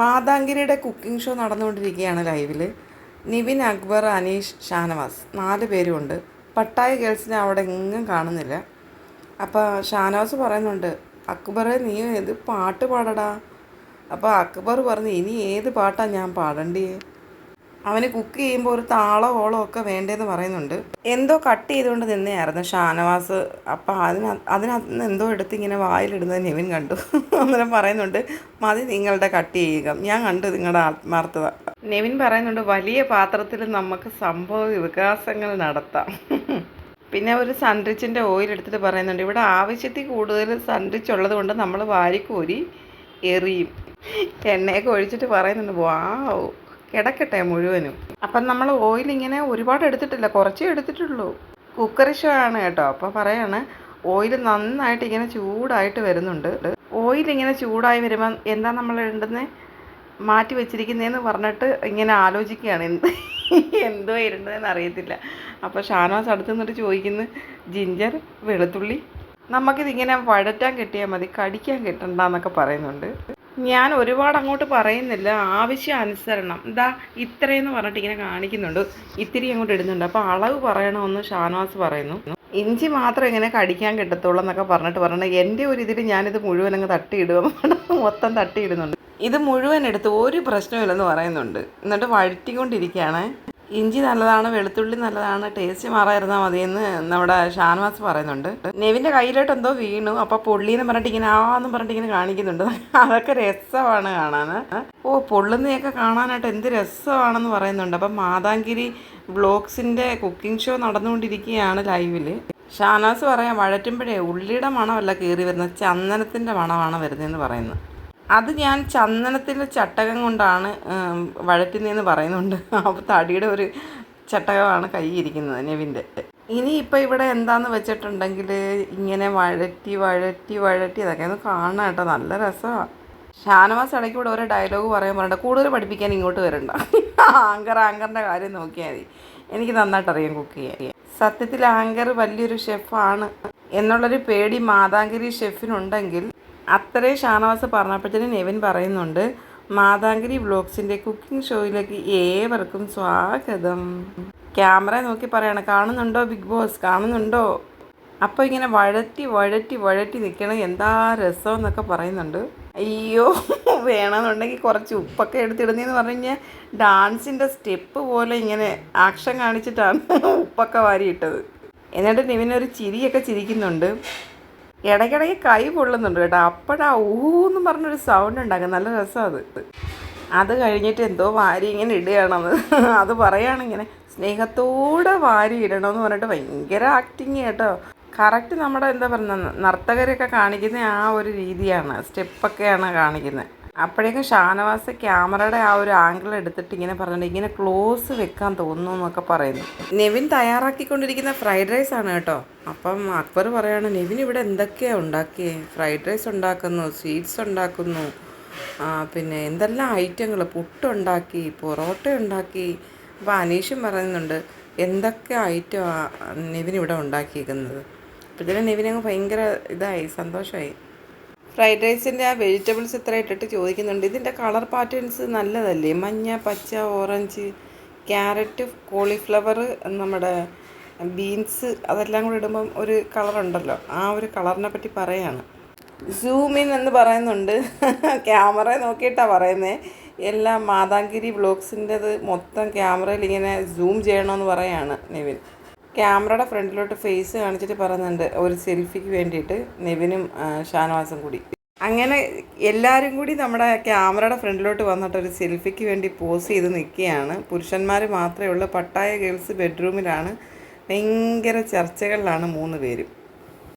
മാതാങ്കിരിയുടെ cooking show നടന്നുകൊണ്ടിരിക്കുകയാണ് ലൈവിൽ നിവിൻ അക്ബർ അനീഷ് ഷാനവാസ് നാല് പേരുമുണ്ട്. പട്ടായ ഗേൾസിനെ അവിടെ എങ്ങും കാണുന്നില്ല. അപ്പോൾ ഷാനവാസ് പറയുന്നുണ്ട് അക്ബറെ നീ ഏത് പാട്ട് പാടടാ? അപ്പോൾ അക്ബർ പറഞ്ഞു ഇനി ഏത് പാട്ടാണ് ഞാൻ പാടണ്ടേ അവന് കുക്ക് ചെയ്യുമ്പോൾ ഒരു താളോ ഓളോ ഒക്കെ വേണ്ടതെന്ന് പറയുന്നുണ്ട്. എന്തോ കട്ട് ചെയ്തുകൊണ്ട് നിന്നെയായിരുന്നു ഷാനവാസ്. അപ്പം അതിന അതിനകത്ത് എന്തോ എടുത്ത് ഇങ്ങനെ വായിലിടുന്നത് നെവിൻ കണ്ടു. അന്നേരം പറയുന്നുണ്ട് മതി നിങ്ങളുടെ കട്ട് ചെയ്യുക. ഞാൻ കണ്ടു നിങ്ങളുടെ ആത്മാർത്ഥത. നെവിൻ പറയുന്നുണ്ട് വലിയ പാത്രത്തിൽ നമുക്ക് സംഭവ വികാസങ്ങൾ നടത്താം. പിന്നെ ഒരു സൺറിച്ചിന്റെ ഓയിൽ എടുത്തിട്ട് പറയുന്നുണ്ട് ഇവിടെ ആവശ്യത്തിൽ കൂടുതൽ സൺറിച്ച് ഉള്ളത് കൊണ്ട് നമ്മൾ വാരിക്കോരി എറിയും. എണ്ണയൊക്കെ ഒഴിച്ചിട്ട് പറയുന്നുണ്ട് വാവ് കിടക്കട്ടെ മുഴുവനും. അപ്പം നമ്മൾ ഓയിൽ ഇങ്ങനെ ഒരുപാട് എടുത്തിട്ടില്ല കുറച്ചേ എടുത്തിട്ടുള്ളൂ. കുക്കർ ഷോ ആണ് കേട്ടോ. അപ്പോൾ പറയാണ് ഓയിൽ നന്നായിട്ട് ഇങ്ങനെ ചൂടായിട്ട് വരുന്നുണ്ട്. ഓയിൽ ഇങ്ങനെ ചൂടായി വരുമ്പം എന്താ നമ്മൾ ഇടുന്നത് മാറ്റി വെച്ചിരിക്കുന്നതെന്ന് പറഞ്ഞിട്ട് ഇങ്ങനെ ആലോചിക്കുകയാണ്. എന്ത് എന്തോ ഇരണ്ടതെന്ന് അറിയത്തില്ല. അപ്പോൾ ഷാനവാസ് അടുത്ത് നിന്നിട്ട് ചോദിക്കുന്നു ജിഞ്ചർ വെളുത്തുള്ളി? നമുക്കിതിങ്ങനെ വഴറ്റാൻ കിട്ടിയാൽ മതി കടിക്കാൻ കിട്ടണ്ട എന്നൊക്കെ പറയുന്നുണ്ട്. ഞാൻ ഒരുപാട് അങ്ങോട്ട് പറയുന്നില്ല. ആവശ്യം അനുസരണം ഇതാ ഇത്രയെന്ന് പറഞ്ഞിട്ട് ഇങ്ങനെ കാണിക്കുന്നുണ്ട്. ഇത്തിരി അങ്ങോട്ട് ഇടുന്നുണ്ട്. അപ്പോൾ അളവ് പറയണമെന്ന് ഷാനവാസ് പറയുന്നു. ഇഞ്ചി മാത്രം ഇങ്ങനെ കടിക്കാൻ കിട്ടത്തുള്ളൂ എന്നൊക്കെ പറഞ്ഞിട്ട് പറഞ്ഞിട്ട് എന്റെ ഒരു ഇതിൽ ഞാനിത് മുഴുവൻ അങ്ങ് തട്ടിയിടുകയാണ് മൊത്തം തട്ടിയിടുന്നുണ്ട്. ഇത് മുഴുവൻ എടുത്ത് ഒരു പ്രശ്നമില്ലെന്ന് പറയുന്നുണ്ട്. എന്നിട്ട് വഴറ്റിക്കൊണ്ടിരിക്കുകയാണ്. ഇഞ്ചി നല്ലതാണ് വെളുത്തുള്ളി നല്ലതാണ് ടേസ്റ്റ് മാറായിരുന്നാൽ മതിയെന്ന് നമ്മുടെ ഷാൻവാസ് പറയുന്നുണ്ട്. നെവിന്റെ കയ്യിലോട്ട് എന്തോ വീണു. അപ്പോൾ പൊള്ളിന്ന് പറഞ്ഞിട്ട് ഇങ്ങനെ ആന്ന് പറഞ്ഞിട്ട് ഇങ്ങനെ കാണിക്കുന്നുണ്ട്. അതൊക്കെ രസമാണ് കാണാൻ. ഓ പൊള്ളുന്നതൊക്കെ കാണാനായിട്ട് എന്ത് രസമാണെന്ന് പറയുന്നുണ്ട്. അപ്പം മാതാങ്കിരി വ്ളോഗ്സിന്റെ കുക്കിംഗ് ഷോ നടന്നുകൊണ്ടിരിക്കുകയാണ് ലൈവിൽ ഷാനാസ് പറയാം വഴറ്റുമ്പോഴേ ഉള്ളിയുടെ മണമല്ല കയറി വരുന്നത് ചന്ദനത്തിന്റെ മണമാണ് വരുന്നതെന്ന് പറയുന്നത്. അത് ഞാൻ ചന്ദനത്തിന്റെ ചട്ടകം കൊണ്ടാണ് വഴറ്റുന്നതെന്ന് പറയുന്നുണ്ട്. അപ്പോൾ തടിയുടെ ഒരു ചട്ടകമാണ് കൈയിരിക്കുന്നത് നെവിന്റെ ഇനി ഇപ്പോൾ ഇവിടെ എന്താണെന്ന് വെച്ചിട്ടുണ്ടെങ്കിൽ ഇങ്ങനെ വഴറ്റി വഴറ്റി വഴറ്റി അതൊക്കെ ഒന്ന് കാണണം കേട്ടോ. നല്ല രസമാണ് ഷാനവാസ് ഇടയ്ക്ക് ഇവിടെ ഓരോ ഡയലോഗ് പറയാൻ പറയണ്ട കൂടുതൽ പഠിപ്പിക്കാൻ ഇങ്ങോട്ട് വരണ്ട. ആങ്കർ ആങ്കറിന്റെ കാര്യം നോക്കിയാൽ മതി. എനിക്ക് നന്നായിട്ട് അറിയാം കുക്ക് ചെയ്യാൻ. സത്യത്തിൽ ആങ്കർ വലിയൊരു ഷെഫാണ് എന്നുള്ളൊരു പേടി മാതാങ്കരി ഷെഫിനുണ്ടെങ്കിൽ അത്രയും ഷാനവാസ് പറഞ്ഞപ്പോഴത്തേനും നെവിൻ പറയുന്നുണ്ട് മാതാങ്കിരി വ്ലോഗ്സിന്റെ കുക്കിംഗ് ഷോയിലേക്ക് ഏവർക്കും സ്വാഗതം. ക്യാമറ നോക്കി പറയണം കാണുന്നുണ്ടോ ബിഗ് ബോസ്? കാണുന്നുണ്ടോ? അപ്പോൾ ഇങ്ങനെ വഴറ്റി വഴറ്റി വഴറ്റി നിൽക്കണം എന്താ രസം എന്നൊക്കെ പറയുന്നുണ്ട്. അയ്യോ വേണമെന്നുണ്ടെങ്കിൽ കുറച്ച് ഉപ്പൊക്കെ എടുത്തിടുന്നതെന്ന് പറഞ്ഞു കഴിഞ്ഞാൽ ഡാൻസിന്റെ സ്റ്റെപ്പ് പോലെ ഇങ്ങനെ ആക്ഷൻ കാണിച്ചിട്ടാണ് ഉപ്പൊക്കെ വാരിയിട്ടത്. എന്നിട്ട് നിവിനൊരു ചിരിയൊക്കെ ചിരിക്കുന്നുണ്ട്. ഇടയ്ക്കിടയ്ക്ക് കൈ പൊള്ളുന്നുണ്ട് കേട്ടോ. അപ്പോഴാ ഊന്ന് പറഞ്ഞൊരു സൗണ്ട് ഉണ്ടാക്കും നല്ല രസമാണ് അത്. അത് കഴിഞ്ഞിട്ട് എന്തോ വാരി ഇങ്ങനെ ഇടുകയാണെന്ന് അത് പറയുകയാണിങ്ങനെ സ്നേഹത്തോടെ വാരി ഇടണമെന്ന് പറഞ്ഞിട്ട് ഭയങ്കര ആക്ടിങ് കേട്ടോ. കറക്റ്റ് നമ്മുടെ എന്താ പറയുക നർത്തകരൊക്കെ കാണിക്കുന്ന ആ ഒരു രീതിയാണ് സ്റ്റെപ്പൊക്കെയാണ് കാണിക്കുന്നത്. അപ്പോഴേക്കും ഷാനവാസ് ക്യാമറയുടെ ആ ഒരു ആംഗിൾ എടുത്തിട്ട് ഇങ്ങനെ പറഞ്ഞിട്ട് ഇങ്ങനെ ക്ലോസ് വെക്കാൻ തോന്നുന്നു എന്നൊക്കെ പറയുന്നു. നെവിൻ തയ്യാറാക്കിക്കൊണ്ടിരിക്കുന്ന ഫ്രൈഡ് റൈസ് ആണ് കേട്ടോ. അപ്പം അക്ബർ പറയാണ് നെവിൻ ഇവിടെ എന്തൊക്കെയാണ് ഉണ്ടാക്കിയേ? ഫ്രൈഡ് റൈസ് ഉണ്ടാക്കുന്നു സ്വീറ്റ്സ് ഉണ്ടാക്കുന്നു. പിന്നെ എന്തെല്ലാം ഐറ്റങ്ങൾ പുട്ടുണ്ടാക്കി പൊറോട്ട ഉണ്ടാക്കി. അപ്പോൾ അനീഷും പറയുന്നുണ്ട് എന്തൊക്കെ ഐറ്റമാണ് നെവിൻ ഇവിടെ ഉണ്ടാക്കിയിരിക്കുന്നത് അപ്പോഴത്തേനും നെവിനങ്ങ് ഭയങ്കര ഇതായി സന്തോഷമായി ഫ്രൈഡ് റൈസിന്റെ ആ വെജിറ്റബിൾസ് എത്ര ഇട്ടിട്ട് ചോദിക്കുന്നുണ്ട്. ഇതിന്റെ കളർ പാറ്റേൺസ് നല്ലതല്ലേ? മഞ്ഞ പച്ച ഓറഞ്ച് ക്യാരറ്റ് കോളിഫ്ലവർ നമ്മുടെ ബീൻസ് അതെല്ലാം കൂടെ ഇടുമ്പം ഒരു കളറുണ്ടല്ലോ. ആ ഒരു കളറിനെ പറ്റി പറയാണ്. സൂമിൻ എന്ന് പറയുന്നുണ്ട്. ക്യാമറ നോക്കിയിട്ടാണ് പറയുന്നത് എല്ലാം മാതാങ്കിരി ബ്ലോഗ്സിന്റെത് മൊത്തം ക്യാമറയിൽ ഇങ്ങനെ സൂം ചെയ്യണമെന്ന് പറയാണ് നിവിൻ. ക്യാമറയുടെ ഫ്രണ്ടിലോട്ട് ഫേസ് കാണിച്ചിട്ട് പറയുന്നുണ്ട് ഒരു സെൽഫിക്ക് വേണ്ടിയിട്ട് നിവിനും ഷാനവാസും കൂടി. അങ്ങനെ എല്ലാവരും കൂടി നമ്മുടെ ക്യാമറയുടെ ഫ്രണ്ടിലോട്ട് വന്നിട്ട് ഒരു സെൽഫിക്ക് വേണ്ടി പോസ് ചെയ്ത് നിൽക്കുകയാണ്. പുരുഷന്മാർ മാത്രമേ ഉള്ളൂ. പട്ടായ ഗേൾസ് ബെഡ്റൂമിലാണ്. ഭയങ്കര ചർച്ചകളിലാണ് മൂന്ന് പേരും.